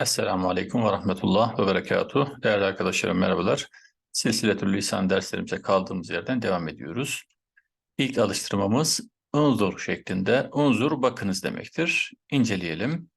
Esselamu Aleyküm ve Rahmetullah ve Berekatuhu. Değerli arkadaşlarım merhabalar. Silsiletül Lisan derslerimize kaldığımız yerden devam ediyoruz. İlk alıştırmamız unzur şeklinde. Unzur bakınız demektir. İnceleyelim.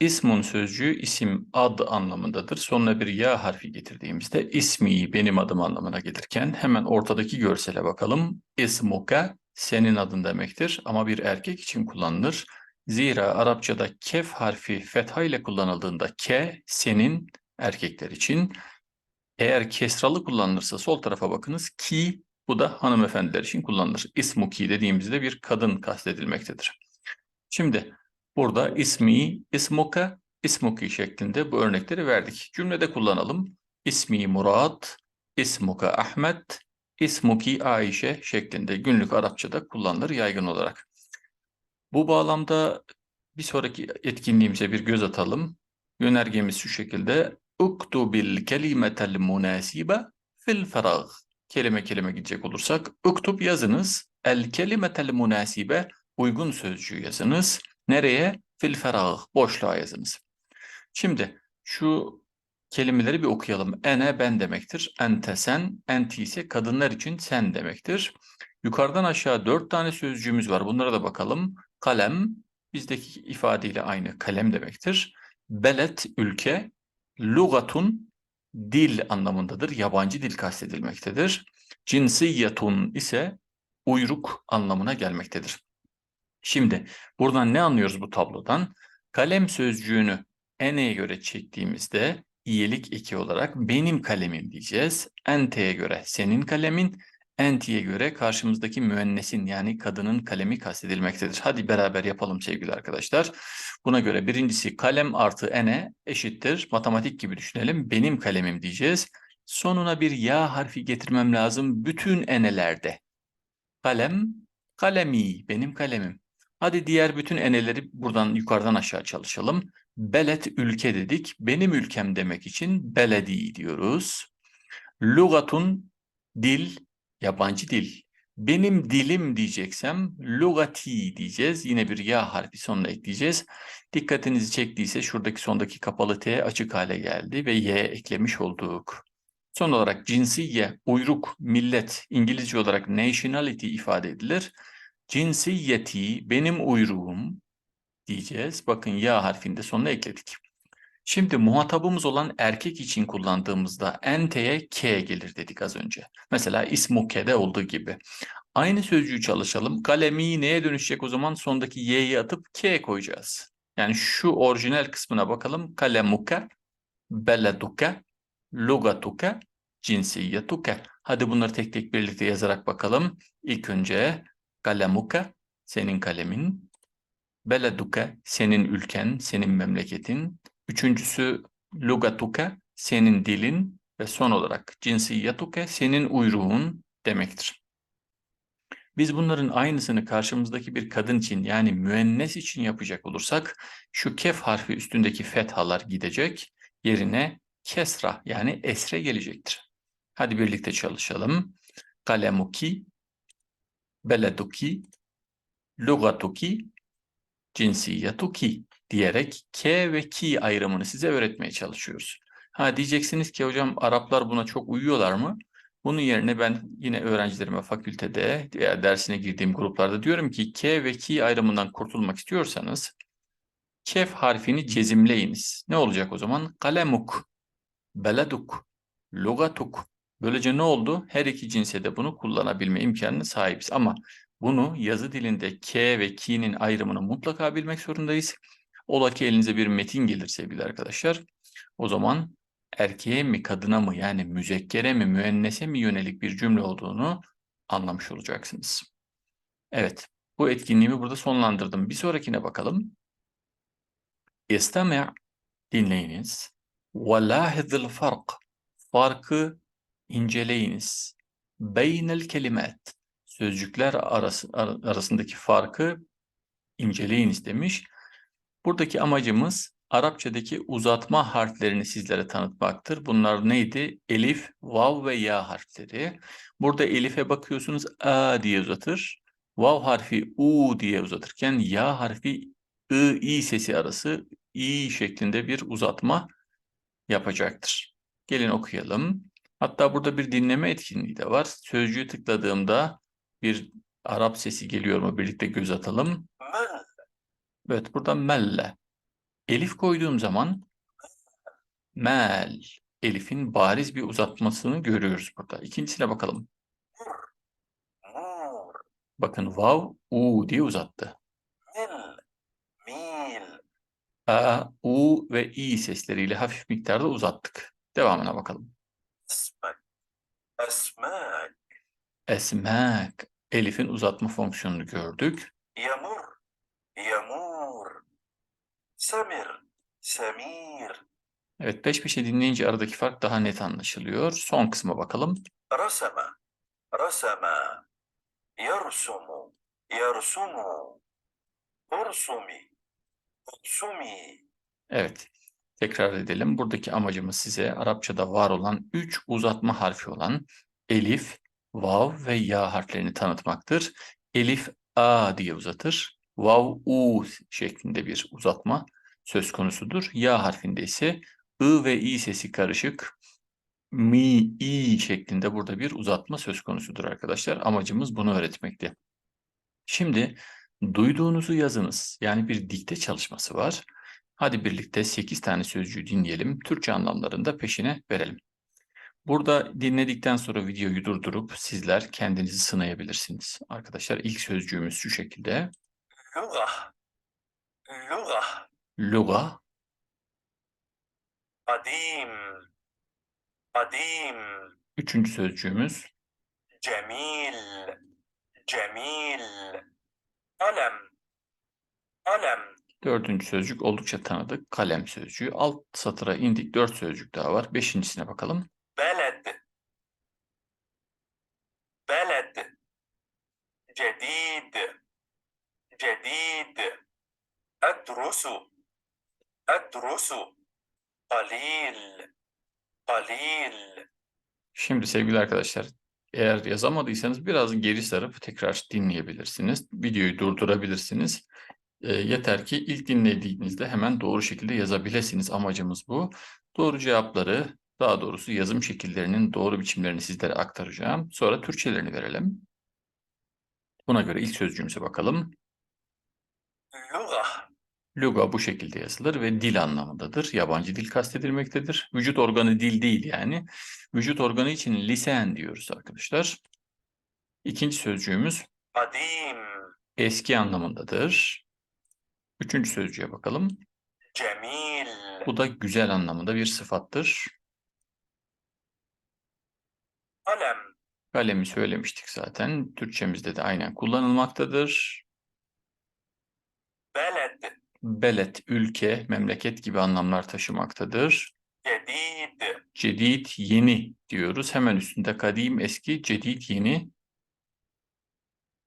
İsmun sözcüğü isim, ad anlamındadır. Sonuna bir ya harfi getirdiğimizde ismi benim adım anlamına gelirken hemen ortadaki görsele bakalım. İsmuka senin adın demektir ama bir erkek için kullanılır. Zira Arapçada kef harfi fetha ile kullanıldığında ke senin erkekler için. Eğer kesralı kullanılırsa sol tarafa bakınız ki bu da hanımefendiler için kullanılır. İsmuki dediğimizde bir kadın kastedilmektedir. Şimdi burada ismi, ismuka, ismuki şeklinde bu örnekleri verdik. Cümlede kullanalım. İsmi Murat, ismuka Ahmet, ismuki Ayşe şeklinde günlük Arapçada kullanılır yaygın olarak. Bu bağlamda bir sonraki etkinliğimize bir göz atalım. Yönergemiz şu şekilde. Uktubil kelimetel munasibe fil ferag. Kelime kelime gidecek olursak. Uktub yazınız. El kelimetel munasibe uygun sözcüğü yazınız. Nereye? Fil ferag. Boşluğa yazınız. Şimdi şu kelimeleri bir okuyalım. Ene ben demektir. Ente sen. Enti ise kadınlar için sen demektir. Yukarıdan aşağı dört tane sözcüğümüz var. Bunlara da bakalım. Kalem bizdeki ifadeyle aynı kalem demektir. Belet ülke, lugatun dil anlamındadır. Yabancı dil kastedilmektedir. Cinsiyetun ise uyruk anlamına gelmektedir. Şimdi buradan ne anlıyoruz bu tablodan? Kalem sözcüğünü ene'ye göre çektiğimizde iyilik eki olarak benim kalemim diyeceğiz. Ente'ye göre senin kalemin, entiye göre karşımızdaki müennesin yani kadının kalemi kastedilmektedir. Hadi beraber yapalım sevgili arkadaşlar. Buna göre birincisi kalem artı ene eşittir. Matematik gibi düşünelim. Benim kalemim diyeceğiz. Sonuna bir ya harfi getirmem lazım bütün enelerde. Kalem, kalemi, benim kalemim. Hadi diğer bütün eneleri buradan yukarıdan aşağı çalışalım. Belet ülke dedik. Benim ülkem demek için beledi diyoruz. Lugatun dil, yabancı dil. Benim dilim diyeceksem lugati diyeceğiz. Yine bir ya harfi sonuna ekleyeceğiz. Dikkatinizi çektiyse şuradaki sondaki kapalı T açık hale geldi ve Y eklemiş olduk. Son olarak cinsiye, uyruk, millet, İngilizce olarak nationality ifade edilir. Cinsiyeti, benim uyruğum diyeceğiz. Bakın ya harfinde sonuna ekledik. Şimdi muhatabımız olan erkek için kullandığımızda enteye k gelir dedik az önce. Mesela ismuke'de olduğu gibi. Aynı sözcüğü çalışalım. Kalemi neye dönüşecek o zaman? Sondaki y'yi atıp k koyacağız. Yani şu orijinal kısmına bakalım. Kalemuke, beleduke, lugatuke, cinsiyetuke. Hadi bunları tek tek birlikte yazarak bakalım. İlk önce kalemuke, senin kalemin. Beleduke, senin ülken, senin memleketin. Üçüncüsü lugatuke, senin dilin ve son olarak cinsiyatuke, senin uyruğun demektir. Biz bunların aynısını karşımızdaki bir kadın için yani müennes için yapacak olursak şu kef harfi üstündeki fethalar gidecek. Yerine kesra yani esre gelecektir. Hadi birlikte çalışalım. Kalemuki, beleduki, lugatuki, cinsiyatuki diyerek K ve Ki ayrımını size öğretmeye çalışıyoruz. Ha diyeceksiniz ki hocam Araplar buna çok uyuyorlar mı? Bunun yerine ben yine öğrencilerime fakültede veya dersine girdiğim gruplarda diyorum ki K ve Ki ayrımından kurtulmak istiyorsanız kef harfini cezimleyiniz. Ne olacak o zaman? Kalemuk, beleduk, lugatuk. Böylece ne oldu? Her iki cinse de bunu kullanabilme imkanına sahibiz. Ama bunu yazı dilinde K ve Ki'nin ayrımını mutlaka bilmek zorundayız. Ola ki elinize bir metin gelir sevgili arkadaşlar. O zaman erkeğe mi kadına mı yani müzekkere mi müennese mi yönelik bir cümle olduğunu anlamış olacaksınız. Evet bu etkinliğimi burada sonlandırdım. Bir sonrakine bakalım. İsteme' dinleyiniz. Ve lahizil fark farkı inceleyiniz. Beynel kelimet sözcükler arası, arasındaki farkı inceleyiniz demiş. Buradaki amacımız Arapçadaki uzatma harflerini sizlere tanıtmaktır. Bunlar neydi? Elif, vav ve ya harfleri. Burada elife bakıyorsunuz a diye uzatır. Vav harfi u diye uzatırken ya harfi ı, i sesi arası i şeklinde bir uzatma yapacaktır. Gelin okuyalım. Hatta burada bir dinleme etkinliği de var. Sözcüğü tıkladığımda bir Arap sesi geliyor mu birlikte göz atalım. Evet burada melle. Elif koyduğum zaman mel. Elif'in bariz bir uzatmasını görüyoruz burada. İkincisine bakalım. Bakın vav u diye uzattı. A, U ve i sesleriyle hafif miktarda uzattık. Devamına bakalım. Esmek. Esmek. Elif'in uzatma fonksiyonunu gördük. Yamur. Samir, Samir. Evet peş peşe dinleyince aradaki fark daha net anlaşılıyor. Son kısma bakalım. Rasama, rasama, yarsumu, yarsumu, ursumi, ursumi. Evet tekrar edelim. Buradaki amacımız size Arapçada var olan 3 uzatma harfi olan elif, vav ve ya harflerini tanıtmaktır. Elif a diye uzatır. Vav u şeklinde bir uzatma söz konusudur. Ya harfinde ise ı ve i sesi karışık mi, i şeklinde burada bir uzatma söz konusudur arkadaşlar. Amacımız bunu öğretmekti. Şimdi duyduğunuzu yazınız. Yani bir dikte çalışması var. Hadi birlikte 8 tane sözcüğü dinleyelim. Türkçe anlamlarında peşine verelim. Burada dinledikten sonra videoyu durdurup sizler kendinizi sınayabilirsiniz. Arkadaşlar ilk sözcüğümüz şu şekilde. Luga. Kadim. Kadim. Üçüncü sözcüğümüz. Cemil. Cemil. Kalem. Kalem. Dördüncü sözcük oldukça tanıdık. Kalem sözcüğü. Alt satıra indik. Dört sözcük daha var. Beşincisine bakalım. Beled. Beled. Cedid. Cedid. Edrusu. أدرس قليل قليل Şimdi sevgili arkadaşlar, eğer yazamadıysanız biraz geri sarıp tekrar dinleyebilirsiniz. Videoyu durdurabilirsiniz. E, yeter ki ilk dinlediğinizde hemen doğru şekilde yazabilirsiniz. Amacımız bu. Doğru cevapları, daha doğrusu yazım şekillerinin doğru biçimlerini sizlere aktaracağım. Sonra Türkçelerini verelim. Buna göre ilk sözcüğümüze bakalım. لغة Luga bu şekilde yazılır ve dil anlamındadır. Yabancı dil kastedilmektedir. Vücut organı dil değil yani. Vücut organı için lisan diyoruz arkadaşlar. İkinci sözcüğümüz kadim eski anlamındadır. Üçüncü sözcüğe bakalım. Cemil. Bu da güzel anlamında bir sıfattır. Kalem. Kalemi söylemiştik zaten. Türkçemizde de aynen kullanılmaktadır belet, ülke, memleket gibi anlamlar taşımaktadır. Cedid. Cedid, yeni diyoruz. Hemen üstünde kadim, eski, cedid, yeni.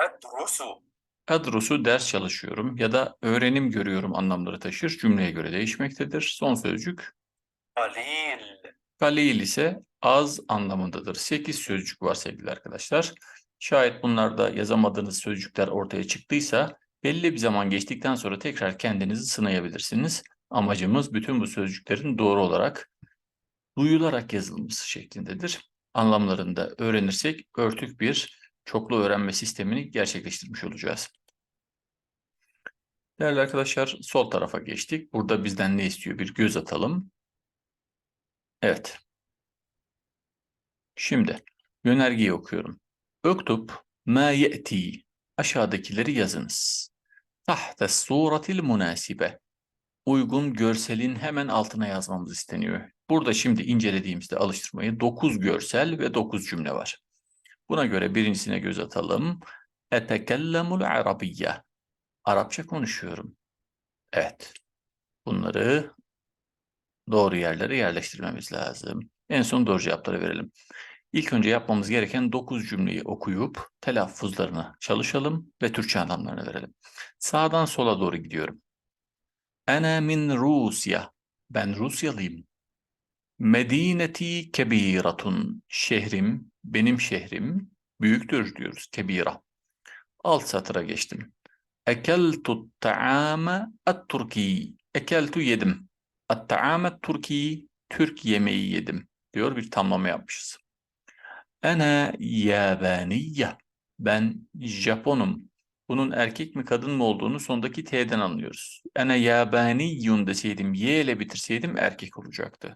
Edrusu. Edrusu, ders çalışıyorum ya da öğrenim görüyorum anlamları taşır. Cümleye göre değişmektedir. Son sözcük. Kalil. Kalil ise az anlamındadır. Sekiz sözcük var sevgili arkadaşlar. Şayet bunlarda yazamadığınız sözcükler ortaya çıktıysa belli bir zaman geçtikten sonra tekrar kendinizi sınayabilirsiniz. Amacımız bütün bu sözcüklerin doğru olarak duyularak yazılması şeklindedir. Anlamlarını da öğrenirsek örtük bir çoklu öğrenme sistemini gerçekleştirmiş olacağız. Değerli arkadaşlar sol tarafa geçtik. Burada bizden ne istiyor bir göz atalım. Evet. Şimdi yönergeyi okuyorum. Öktup ma ye'ti. Aşağıdakileri yazınız. Tahta suratil münasibe. Uygun görselin hemen altına yazmamız isteniyor. Burada şimdi incelediğimizde alıştırmayı 9 görsel ve 9 cümle var. Buna göre birincisine göz atalım. Etekellemul arabiyye. Arapça konuşuyorum. Evet. Bunları doğru yerlere yerleştirmemiz lazım. En son doğru cevapları verelim. İlk önce yapmamız gereken 9 cümleyi okuyup telaffuzlarını çalışalım ve Türkçe anlamlarını verelim. Sağdan sola doğru gidiyorum. Ana min Rusya. Ben Rusyalıyım. Medineti kebiratun. Şehrim, benim şehrim büyüktür diyoruz. Kebira. Alt satıra geçtim. Ekeltu ta'ame at-Turki. Ekeltu yedim. At-ta'amet Türkiye Türk yemeği yedim diyor bir tamlama yapmışız. Ene yabaniyye. Ben Japonum. Bunun erkek mi kadın mı olduğunu sondaki T'den anlıyoruz. Ene yabaniyyun deseydim, Y ile bitirseydim erkek olacaktı.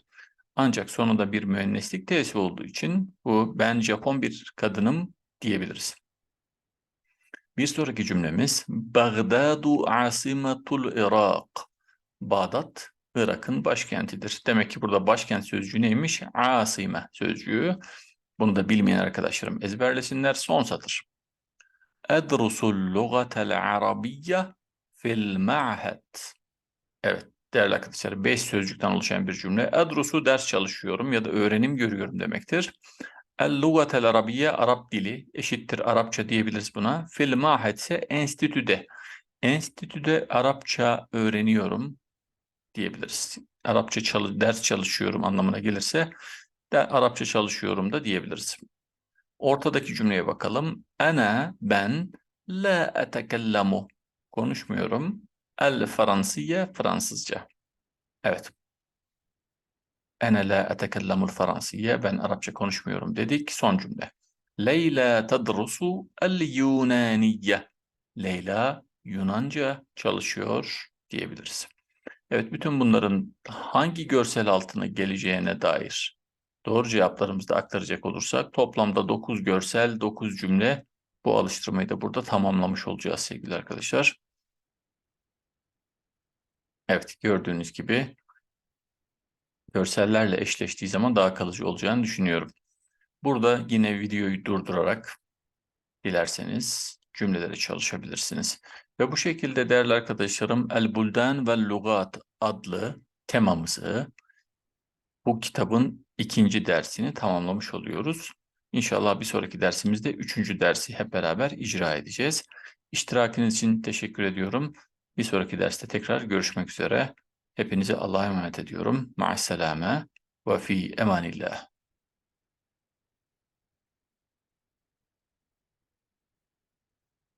Ancak sonunda bir müenneslik T'si olduğu için bu ben Japon bir kadınım diyebiliriz. Bir sonraki cümlemiz Bagdadu asimatul Irak. Bağdat Irak'ın başkentidir. Demek ki burada başkent sözcüğü neymiş? Asime sözcüğü. Bunu da bilmeyen arkadaşlarım ezberlesinler. Son satır. Edrusul lugatel arabiyye fil ma'hed. Evet değerli arkadaşlar 5 sözcükten oluşan bir cümle. Edrusu ders çalışıyorum ya da öğrenim görüyorum demektir. El lugatel arabiyye Arap dili eşittir Arapça diyebiliriz buna. Fil ma'hed ise enstitüde. Enstitüde Arapça öğreniyorum diyebiliriz. Arapça çalı ders çalışıyorum anlamına gelirse de Arapça çalışıyorum da diyebiliriz. Ortadaki cümleye bakalım. Ana ben la etekellemu konuşmuyorum. El Fransiye Fransızca. Evet. Ana la etekellemul Fransiye ben Arapça konuşmuyorum dedik. Son cümle. Leyla tedrusu el Yunaniye. Leyla Yunanca çalışıyor diyebiliriz. Evet, bütün bunların hangi görsel altına geleceğine dair doğru cevaplarımızı da aktaracak olursak toplamda 9 görsel, 9 cümle bu alıştırmayı da burada tamamlamış olacağız sevgili arkadaşlar. Evet, gördüğünüz gibi görsellerle eşleştiği zaman daha kalıcı olacağını düşünüyorum. Burada yine videoyu durdurarak dilerseniz cümleleri çalışabilirsiniz. Ve bu şekilde değerli arkadaşlarım El Buldan ve Lugat adlı temamızı bu kitabın ikinci dersini tamamlamış oluyoruz. İnşallah bir sonraki dersimizde üçüncü dersi hep beraber icra edeceğiz. İştirakiniz için teşekkür ediyorum. Bir sonraki derste tekrar görüşmek üzere. Hepinizi Allah'a emanet ediyorum. Ma'asselame ve fi emanillah.